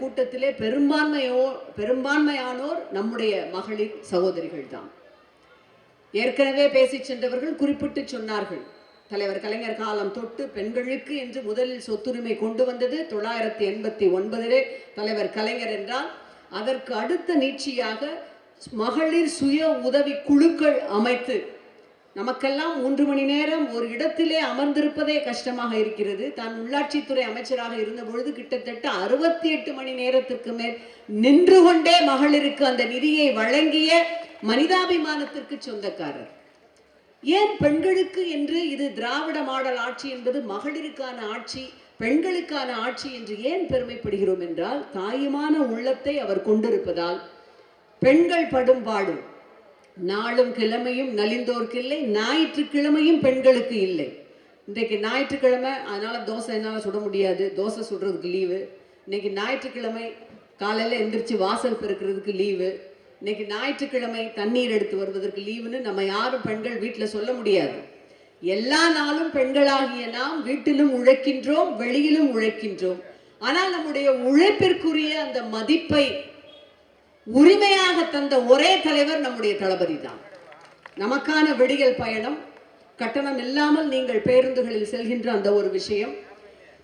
கூட்டத்திலே பெரும்பான்மையோ பெரும்பான்மையானோர் நம்முடைய மகளிர் சகோதரிகள் தான் ஏற்கனவே பேசி சென்றவர்கள் குறிப்பிட்டு சொன்னார்கள். தலைவர் கலைஞர் காலம் தொட்டு பெண்களுக்கு என்று முதலில் சொத்துரிமை கொண்டு வந்தது தொள்ளாயிரத்தி எண்பத்தி ஒன்பதிலே தலைவர் கலைஞர் என்றால் அதற்கு அடுத்த நீட்சியாக மகளிர் சுய உதவி குழுக்கள் அமைத்து நமக்கெல்லாம் மூன்று மணி நேரம் ஒரு இடத்திலே அமர்ந்திருப்பதே கஷ்டமாக இருக்கிறது. தான் உள்ளாட்சித்துறை அமைச்சராக இருந்த பொழுது கிட்டத்தட்ட அறுபத்தி எட்டு மணி நேரத்திற்கு மேல் நின்று கொண்டே மகளிருக்கு அந்த நிதியை வழங்கிய மனிதாபிமானத்திற்கு சொந்தக்காரர். ஏன் பெண்களுக்கு என்று இது திராவிட மாடல் ஆட்சி என்பது மகளிருக்கான ஆட்சி பெண்களுக்கான ஆட்சி என்று ஏன் பெருமைப்படுகிறோம் என்றால் தாயுமான உள்ளத்தை அவர் கொண்டிருப்பதால் பெண்கள் படும் பாடு. நாளும் கிழமையும் நலிந்தோர்க்கு இல்லை ஞாயிற்றுக்கிழமையும் பெண்களுக்கு இல்லை. இன்றைக்கு ஞாயிற்றுக்கிழமை அதனால் தோசை என்னால் சுட முடியாது. தோசை சுடுறதுக்கு லீவு. இன்னைக்கு ஞாயிற்றுக்கிழமை காலையில் எந்திரிச்சு வாசல் பெருக்கிறதுக்கு லீவு. இன்றைக்கி ஞாயிற்றுக்கிழமை தண்ணீர் எடுத்து வருவதற்கு லீவுன்னு நம்ம யாரும் பெண்கள் வீட்டில் சொல்ல முடியாது. எல்லா நாளும் பெண்களாகிய நாம் வீட்டிலும் உழைக்கின்றோம் வெளியிலும் உழைக்கின்றோம். ஆனால் நம்முடைய உழைப்பிற்குரிய அந்த மதிப்பை உரிமையாக தந்த ஒரே தலைவர் நம்முடைய தளபதி தான். நமக்கான விடியல் பயணம் கட்டணம் இல்லாமல் நீங்கள் பேருந்துகளில் செல்கின்ற அந்த ஒரு விஷயம்.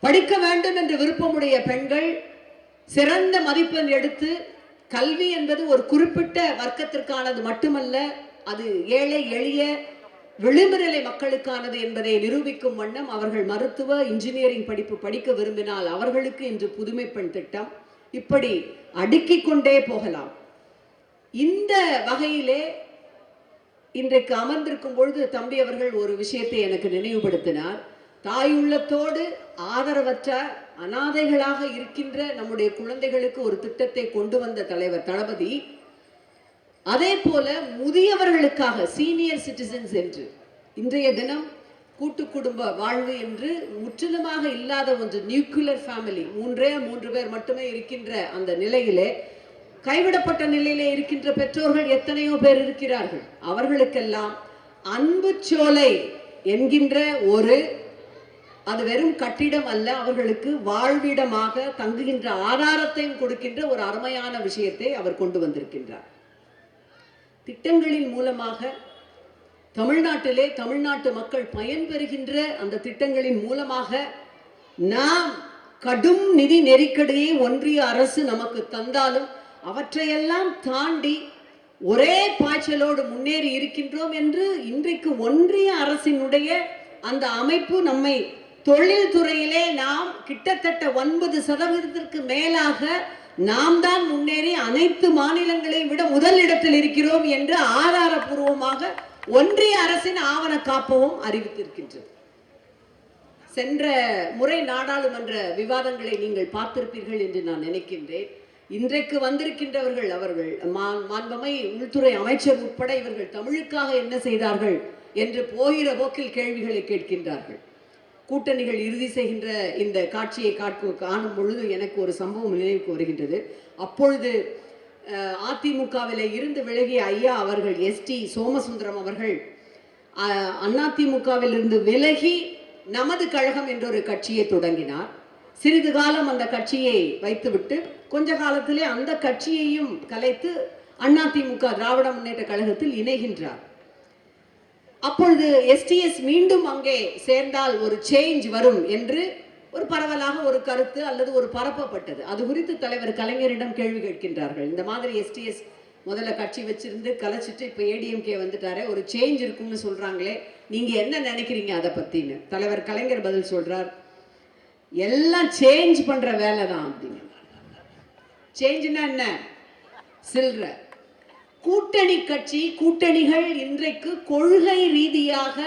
படிக்க வேண்டும் என்று விருப்பமுடைய பெண்கள் சிறந்த மதிப்பெண் எடுத்து கல்வி என்பது ஒரு குறிப்பிட்ட வர்க்கத்திற்கானது மட்டுமல்ல அது ஏழை எளிய விளிம்பு நிலை மக்களுக்கானது என்பதை நிரூபிக்கும் வண்ணம் அவர்கள் மருத்துவ இன்ஜினியரிங் படிப்பு படிக்க விரும்பினால் அவர்களுக்கு இன்று புதுமை பெண் திட்டம். இப்படி அடுக்கிக் கொண்டே போகலாம். இந்த வகையிலே இன்றைக்கு அமர்ந்திருக்கும் பொழுது தம்பி அவர்கள் ஒரு விஷயத்தை எனக்கு நினைவுபடுத்தினார். தாயுள்ளத்தோடு ஆதரவற்ற அனாதைகளாக இருக்கின்ற நம்முடைய குழந்தைகளுக்கு ஒரு திட்டத்தை கொண்டு வந்த தலைவர் தளபதி அதே போல முதியவர்களுக்காக சீனியர் சிட்டிசன்ஸ் என்று இன்றைய தினம் கூட்டு குடும்ப வாழ்வு என்று முற்றிலுமாக இல்லாத ஒன்று நியூக்ளியர் ஃபேமிலி மூன்றே மூன்று பேர் மட்டுமே இருக்கின்ற அந்த நிலையிலே கைவிடப்பட்ட நிலையிலே இருக்கின்ற பெற்றோர்கள் எத்தனையோ பேர் இருக்கிறார்கள். அவர்களுக்கெல்லாம் அன்பு சோலை என்கின்ற ஒரு அது வெறும் கட்டிடம் அல்ல அவர்களுக்கு வாழ்விடமாக தங்குகின்ற ஆதாரத்தையும் கொடுக்கின்ற ஒரு அருமையான விஷயத்தை அவர் கொண்டு வந்திருக்கின்றார். திட்டங்களின் மூலமாக தமிழ்நாட்டிலே தமிழ்நாட்டு மக்கள் பயன்பெறுகின்ற அந்த திட்டங்களின் மூலமாக நாம் கடும் நிதி நெருக்கடியை ஒன்றிய அரசு நமக்கு தந்தாலும் அவற்றையெல்லாம் தாண்டி ஒரே பாய்ச்சலோடு முன்னேறி இருக்கின்றோம் என்று இன்றைக்கு ஒன்றிய அரசினுடைய அந்த அமைப்பு நம்மை தொழில்துறையிலே நாம் கிட்டத்தட்ட ஒன்பது சதவீதத்திற்கு மேலாக நாம் தான் முன்னேறி அனைத்து மாநிலங்களையும் விட முதல் இடத்தில் இருக்கிறோம் என்று ஆதாரபூர்வமாக ஒன்றிய அரசின் ஆவண காப்பவும் அறிவித்திருக்கின்றது சென்ற முறை நாடாளுமன்ற விவாதங்களை நீங்கள் பார்த்திருப்பீர்கள் என்று நான் நினைக்கின்றேன். இன்றைக்கு வந்திருக்கின்றவர்கள் அவர்கள் மா- மாண்பமை உள்துறை அமைச்சர் உட்பட இவர்கள் தமிழுக்காக என்ன செய்தார்கள் என்று போகிற போக்கில் கேள்விகளை கேட்கின்றார்கள். கூட்டணிகள் இறுதி செய்கின்ற இந்த காட்சியை காட்கு காணும் பொழுது எனக்கு ஒரு சம்பவம் நினைவுக்கு வருகின்றது. அப்பொழுது அதிமுகவில் இருந்து விலகிய ஐயா அவர்கள் எஸ்டி சோமசுந்தரம் அவர்கள் அதிமுகவில் இருந்து விலகி நமது கழகம் என்றொரு கட்சியை தொடங்கினார். சிறிது காலம் அந்த கட்சியை வைத்துவிட்டு கொஞ்ச காலத்திலே அந்த கட்சியையும் கலைத்து அதிமுக திராவிட முன்னேற்ற கழகத்தில் இணைகின்றார். அப்பொழுது எஸ்டிஎஸ் மீண்டும் அங்கே சேர்ந்தால் ஒரு சேஞ்ச் வரும் என்று ஒரு பரவலாக ஒரு கருத்து அல்லது ஒரு பரப்பப்பட்டது. அது குறித்து தலைவர் கலைஞரிடம் கேள்வி கேட்கின்றார்கள். இந்த மாதிரி எஸ்டிஎஸ் முதல்ல கட்சி வச்சிருந்து கலைச்சிட்டு இப்போ ஏடிஎம்கே வந்துட்டாரே ஒரு சேஞ்ச் இருக்கும்னு சொல்கிறாங்களே நீங்கள் என்ன நினைக்கிறீங்க அதை பற்றின்னு தலைவர் கலைஞர் பதில் சொல்கிறார் எல்லாம் சேஞ்ச் பண்ணுற வேலை தான் அப்படின்னு. சேஞ்சுன்னா என்ன? சில்ற. கூட்டணி கட்சி கூட்டணிகள் இன்றைக்கு கொள்கை ரீதியாக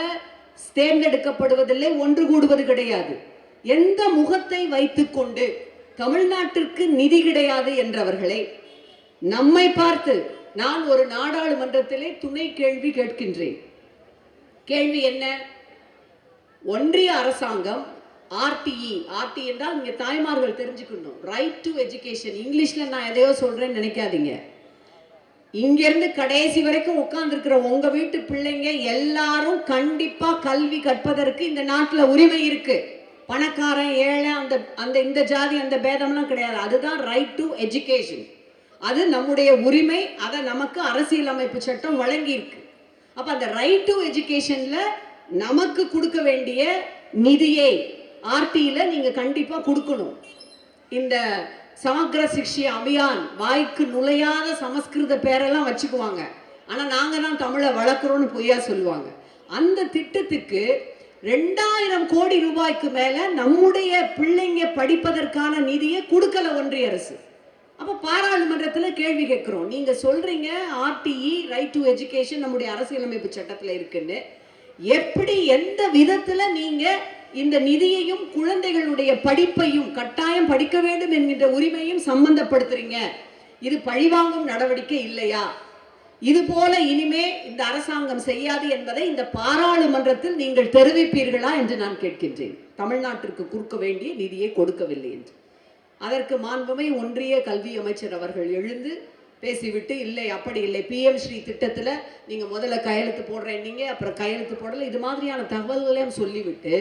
தேர்ந்தெடுக்கப்படுவதில்லை ஒன்று கூடுவது கிடையாது. எந்த முகத்தை வைத்துக்கொண்டு தமிழ்நாட்டிற்கு நிதி கிடையாது என்றவர்களே நம்மை பார்த்து நான் ஒரு நாடாளுமன்றத்திலே துணை கேள்வி கேட்கின்றேன். கேள்வி என்ன? ஒன்றிய அரசாங்கம் ஆர்டிஇ ஆர்டி என்றால் இங்கே தாய்மார்கள் தெரிஞ்சுக்கணும். ரைட் டு எஜுகேஷன் இங்கிலீஷில் நான் எதையோ சொல்கிறேன்னு நினைக்காதீங்க. இங்கேருந்து கடைசி வரைக்கும் உட்கார்ந்துருக்கிற உங்கள் வீட்டு பிள்ளைங்க எல்லாரும் கண்டிப்பாக கல்வி கற்பதற்கு இந்த நாட்டில் உரிமை இருக்குது பணக்காரன் ஏழை அந்த அந்த இந்த ஜாதி அந்த பேதம்லாம் கிடையாது. அதுதான் ரைட் டு எஜுகேஷன் அது நம்முடைய உரிமை அதை நமக்கு அரசியலமைப்பு சட்டம் வழங்கியிருக்கு. அப்போ அந்த ரைட் டு எஜுகேஷனில் நமக்கு கொடுக்க வேண்டிய நிதியை ஆர்டியில் நீங்கள் கண்டிப்பாக கொடுக்கணும். இந்த சமக்ர சிக்ஷி அபியான் வாய்க்கு நுழையாத சமஸ்கிருத பேரெல்லாம் வச்சுக்குவாங்க. ஆனால் நாங்கள் தான் தமிழை வளர்க்குறோன்னு பொய்யா சொல்லுவாங்க. அந்த திட்டத்துக்கு ரெண்டாயிரம் கோடி ரூபாய்க்கு மேலே நம்முடைய பிள்ளைங்க படிப்பதற்கான நிதியை கொடுக்கல ஒன்றிய அரசு. அப்போ பாராளுமன்றத்தில் கேள்வி கேட்குறோம். நீங்கள் சொல்கிறீங்க ஆர்டிஇ ரைட் டு எஜுகேஷன் நம்முடைய அரசியலமைப்பு சட்டத்தில் இருக்குன்னு. எப்படி எந்த விதத்தில் நீங்கள் இந்த நிதியையும் குழந்தைகளுடைய படிப்பையும் கட்டாயம் படிக்க வேண்டும் என்கின்ற உரிமையும் சம்பந்தப்படுத்துறீங்க? இது பழிவாங்கும் நடவடிக்கை இல்லையா? இது போல இனிமே இந்த அரசாங்கம் செய்யாது என்பதை இந்த பாராளுமன்றத்தில் நீங்கள் தெரிவிப்பீர்களா என்று நான் கேட்கின்றேன். தமிழ்நாட்டிற்கு கொடுக்க வேண்டிய நிதியை கொடுக்கவில்லை என்று. அதற்கு மாண்புமை ஒன்றிய கல்வி அமைச்சர் அவர்கள் எழுந்து பேசிவிட்டு இல்லை அப்படி இல்லை. பிஎம் ஸ்ரீ திட்டத்தில் நீங்கள் முதல்ல கையெழுத்து போடுறேன்னீங்க அப்புறம் கையெழுத்து போடலை. இது மாதிரியான தகவல்களையும் சொல்லிவிட்டு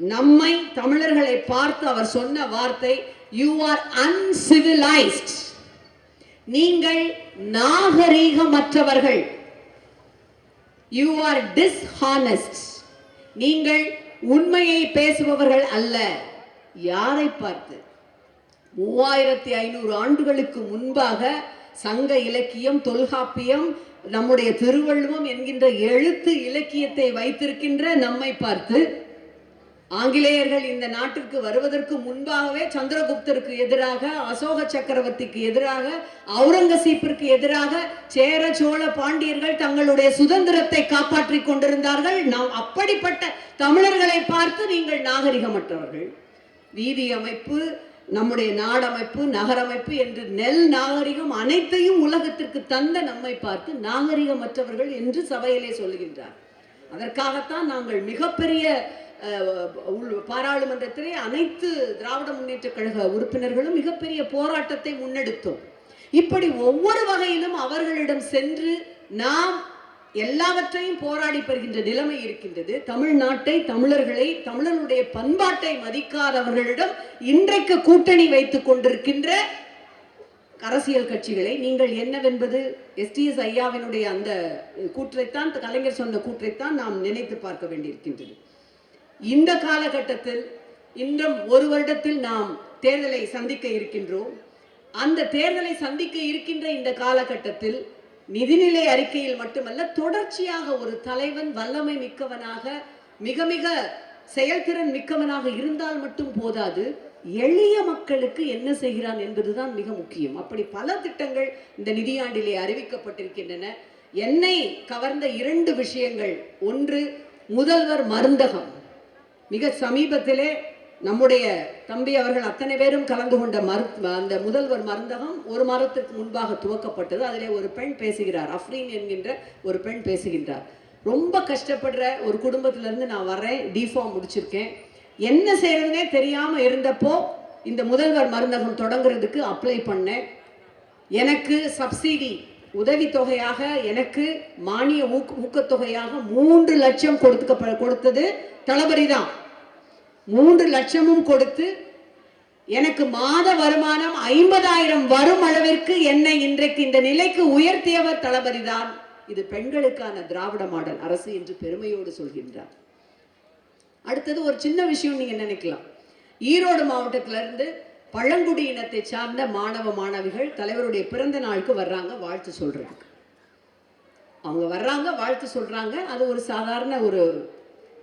நம்மை தமிழர்களை பார்த்து அவர் சொன்ன வார்த்தை யூ ஆர் அன்சிவிலைஸ்ட் நீங்கள் நாகரீகமற்றவர்கள். யூ ஆர் டிஸ்ஹானஸ்ட் நீங்கள் உண்மையை பேசுபவர்கள் அல்ல. யாரை பார்த்து? மூவாயிரத்தி ஐநூறு ஆண்டுகளுக்கு முன்பாக சங்க இலக்கியம் தொல்காப்பியம் நம்முடைய திருவள்ளுவம் என்கின்ற எழுத்து இலக்கியத்தை வைத்திருக்கின்ற நம்மை பார்த்து ஆங்கிலேயர்கள் இந்த நாட்டிற்கு வருவதற்கு முன்பாகவே சந்திரகுப்தருக்கு எதிராக அசோக சக்கரவர்த்திக்கு எதிராக அவுரங்கசீப்பிற்கு எதிராக சேர சோழ பாண்டியர்கள் தங்களுடைய சுதந்திரத்தை காப்பாற்றிக் கொண்டிருந்தார்கள். நாம் அப்படிப்பட்ட தமிழர்களை பார்த்து நீங்கள் நாகரிகமற்றவர்கள். வீதி அமைப்பு நம்முடைய நாடமைப்பு நகரமைப்பு என்று நெல் நாகரிகம் அனைத்தையும் உலகத்திற்கு தந்த நம்மை பார்த்து நாகரிகமற்றவர்கள் என்று சபையிலே சொல்லுகின்றார். அதற்காகத்தான் நாங்கள் மிகப்பெரிய உள்- பாராளுமன்றத்திலே அனைத்து திராவிட முன்னேற்ற கழக உறுப்பினர்களும் மிகப்பெரிய போராட்டத்தை முன்னெடுத்தோம். இப்படி ஒவ்வொரு வகையிலும் அவர்களிடம் சென்று நாம் எல்லாவற்றையும் போராடி பெறுகின்ற நிலைமை இருக்கின்றது. தமிழ்நாட்டை தமிழர்களை தமிழனுடைய பண்பாட்டை மதிக்காதவர்களிடம் இன்றைக்கு கூட்டணி வைத்துக் கொண்டிருக்கின்ற அரசியல் கட்சிகளை நீங்கள் என்னவென்பது எஸ்டிஎஸ் ஐயாவினுடைய அந்த கூற்றைத்தான் கலைஞர் சொன்ன கூற்றைத்தான் நாம் நினைத்து பார்க்க வேண்டியிருக்கின்றது. இந்த காலகட்டத்தில் இன்றும் ஒரு வருடத்தில் நாம் தேர்தலை சந்திக்க இருக்கின்றோம். அந்த தேர்தலை சந்திக்க இருக்கின்ற இந்த காலகட்டத்தில் நிதிநிலை அறிக்கையில் மட்டுமல்ல தொடர்ச்சியாக ஒரு தலைவன் வல்லமை மிக்கவனாக மிக மிக செயல்திறன் மிக்கவனாக இருந்தால் மட்டும் போதாது எளிய மக்களுக்கு என்ன செய்கிறான் என்பதுதான் மிக முக்கியம். அப்படி பல திட்டங்கள் இந்த நிதியாண்டிலே அறிவிக்கப்பட்டிருக்கின்றன. என்னை கவர்ந்த இரண்டு விஷயங்கள். ஒன்று முதல்வர் மருந்தகம். மிக சமீபத்திலே நம்முடைய தம்பி அவர்கள் அத்தனை பேரும் கலந்து கொண்ட மரு அந்த முதல்வர் மருந்தகம் ஒரு மாதத்திற்கு முன்பாக துவக்கப்பட்டது. அதிலே ஒரு பெண் பேசுகிறார். அஃப்ரீன் என்கின்ற ஒரு பெண் பேசுகின்றார். ரொம்ப கஷ்டப்படுற ஒரு குடும்பத்திலேருந்து நான் வரேன் டிஃபார்ம் முடிச்சிருக்கேன். என்ன செய்யறதுனே தெரியாமல் இருந்தப்போ இந்த முதல்வர் மருந்தகம் தொடங்குறதுக்கு அப்ளை பண்ணேன். எனக்கு சப்சிடி உதவித்தொகையாக எனக்கு மானிய ஊக்க ஊக்கத்தொகையாக மூன்று லட்சம் கொடுத்துக்க கொடுத்தது தளபதி தான். மூன்று லட்சமும் கொடுத்து எனக்கு மாத வருமானம் ஐம்பதாயிரம் வரும் அளவிற்கு என்னை இன்றைக்கு இந்த நிலைக்கு உயர்த்தியவர் தளபதி தான். இது பெண்களுக்கான திராவிட மாடல் அரசு என்று பெருமையோடு சொல்கின்றார். அடுத்தது ஒரு சின்ன விஷயம் நீங்க நினைக்கலாம். ஈரோடு மாவட்டத்திலிருந்து இருந்து பழங்குடி இனத்தை சார்ந்த மாணவ மாணவிகள் தலைவருடைய பிறந்த நாளுக்கு வர்றாங்க வாழ்த்து சொல்றாங்க அவங்க வர்றாங்க வாழ்த்து சொல்றாங்க அது ஒரு சாதாரண ஒரு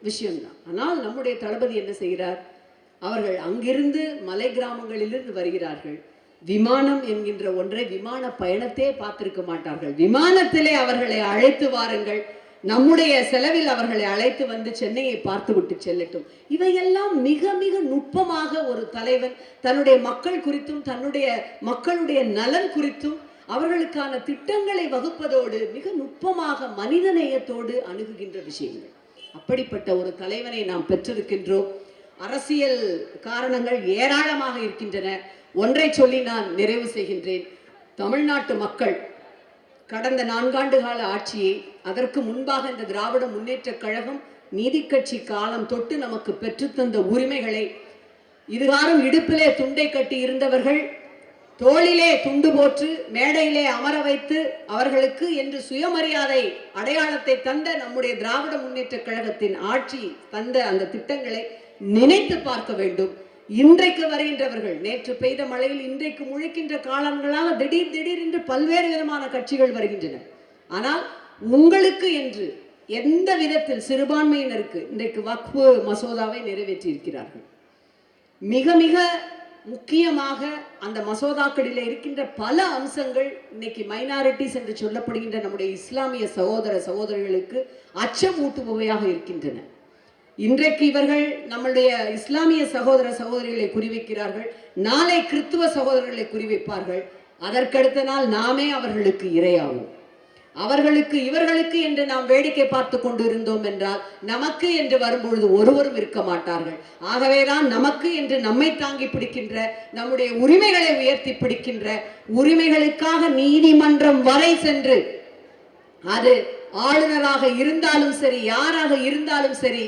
விஷயம்தான். ஆனால் நம்முடைய தளபதி என்ன செய்கிறார்? அவர்கள் அங்கிருந்து மலை கிராமங்களிலிருந்து வருகிறார்கள். விமானம் என்கின்ற ஒன்றை விமான பயணத்தே பார்த்திருக்க மாட்டார்கள். விமானத்திலே அவர்களை அழைத்து வாருங்கள். நம்முடைய செலவில் அவர்களை அழைத்து வந்து சென்னையை பார்த்து விட்டு செல்லட்டும். இவையெல்லாம் மிக மிக நுட்பமாக ஒரு தலைவன் தன்னுடைய மக்கள் குறித்தும் தன்னுடைய மக்களுடைய நலன் குறித்தும் அவர்களுக்கான திட்டங்களை வகுப்பதோடு மிக நுட்பமாக மனிதநேயத்தோடு அணுகுகின்ற விஷயங்கள். அப்படிப்பட்ட ஒரு தலைவனை நாம் பெற்றிருக்கின்றோம். அரசியல் காரணங்கள் ஏராளமாக இருக்கின்றன. ஒன்றை சொல்லி நான் நிறைவு செய்கின்றேன். தமிழ்நாட்டு மக்கள் கடந்த நான்காண்டு கால ஆட்சியை அதற்கு முன்பாக இந்த திராவிட முன்னேற்ற கழகம் நீதிக்கட்சி காலம் தொட்டு நமக்கு பெற்றுத்தந்த உரிமைகளை இதுகாரும் இடுப்பிலே துண்டை கட்டி இருந்தவர்கள் தோளிலே துண்டு போற்று மேடையிலே அமர வைத்து அவர்களுக்கு என்று சுயமரியாதை அடையாளத்தை தந்த நம்முடைய திராவிட முன்னேற்ற கழகத்தின் ஆட்சி தந்த அந்த திட்டங்களை நினைத்து பார்க்க வேண்டும். இன்றைக்கு வருகின்றவர்கள் நேற்று பெய்த மழையில் இன்றைக்கு முழிக்கின்ற காலங்களாக திடீர் திடீர் என்று பல்வேறு விதமான கட்சிகள் வருகின்றன. ஆனால் உங்களுக்கு என்று எந்த விதத்தில் சிறுபான்மையினருக்கு இன்றைக்கு வக்ஃபு மசோதாவை நிறைவேற்றி இருக்கிறார்கள் மிக மிக முக்கியமாக அந்த மசோதாக்களில் இருக்கின்ற பல அம்சங்கள் இன்னைக்கு மைனாரிட்டிஸ் என்று சொல்லப்படுகின்ற நம்முடைய இஸ்லாமிய சகோதர சகோதரிகளுக்கு அச்சம் ஊட்டுபவையாக இருக்கின்றன. இன்றைக்கு இவர்கள் நம்முடைய இஸ்லாமிய சகோதர சகோதரிகளை குறிவைக்கிறார்கள் நாளை கிறித்துவ சகோதரர்களை குறிவைப்பார்கள். அதற்கடுத்த நாள் நாமே அவர்களுக்கு இரையாகும் அவர்களுக்கு இவர்களுக்கு என்று நாம் வேடிக்கை பார்த்து கொண்டு இருந்தோம் என்றால் நமக்கு என்று வரும்பொழுது ஒருவரும் இருக்க மாட்டார்கள். ஆகவேதான் நமக்கு என்று நம்மை தாங்கி பிடிக்கின்ற நம்முடைய உரிமைகளை உயர்த்தி பிடிக்கின்ற உரிமைகளுக்காக நீதிமன்றம் வரை சென்று அது ஆளுநராக இருந்தாலும் சரி யாராக இருந்தாலும் சரி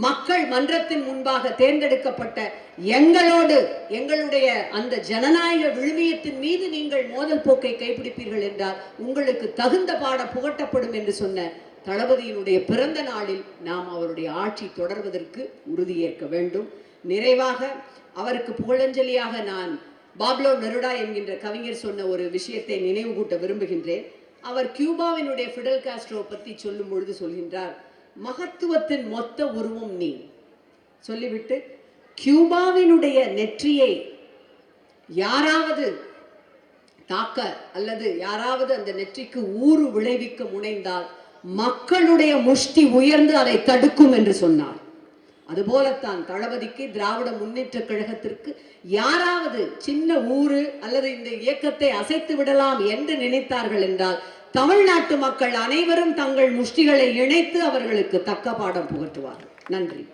மக்கள் மன்றத்தின் முன்பாக தேர்ந்தெடுக்கப்பட்ட எங்களோடு எங்களுடைய அந்த ஜனநாயக விழுமியத்தின் மீது நீங்கள் மோதல் போக்கை கைப்பிடிப்பீர்கள் என்றால் உங்களுக்கு தகுந்த பாடம் புகட்டப்படும் என்று சொன்ன தளபதியினுடைய பிறந்த நாளில் நாம் அவருடைய ஆட்சி தொடர்வதற்கு உறுதியேற்க வேண்டும். நிறைவாக அவருக்கு புகழஞ்சலியாக நான் பாப்லோ நெருடா என்கின்ற கவிஞர் சொன்ன ஒரு விஷயத்தை நினைவு கூட்ட விரும்புகின்றேன். அவர் கியூபாவினுடைய ஃபிடல் காஸ்ட்ரோ பற்றி சொல்லும் பொழுது சொல்கின்றார் மகத்துவத்தின் மொத்த உருவம் நீ. சொல்லிவிட்டு கியூபாவினுடைய நெற்றியை யாராவது தாக்க அல்லது யாராவது அந்த நெற்றிக்கு ஊறு விளைவிக்க முனைந்தால் மக்களுடைய முஷ்டி உயர்ந்து அதை தடுக்கும் என்று சொன்னார். அதுபோலத்தான் தளபதிக்கு திராவிட முன்னேற்ற கழகத்திற்கு யாராவது சின்ன ஊரு அல்லது இந்த இயக்கத்தை அசைத்து விடலாம் என்று நினைத்தார்கள் என்றால் தமிழ்நாட்டு மக்கள் அனைவரும் தங்கள் முஷ்டிகளை இணைத்து அவர்களுக்கு தக்க பாடம் புகட்டுவார்கள். நன்றி.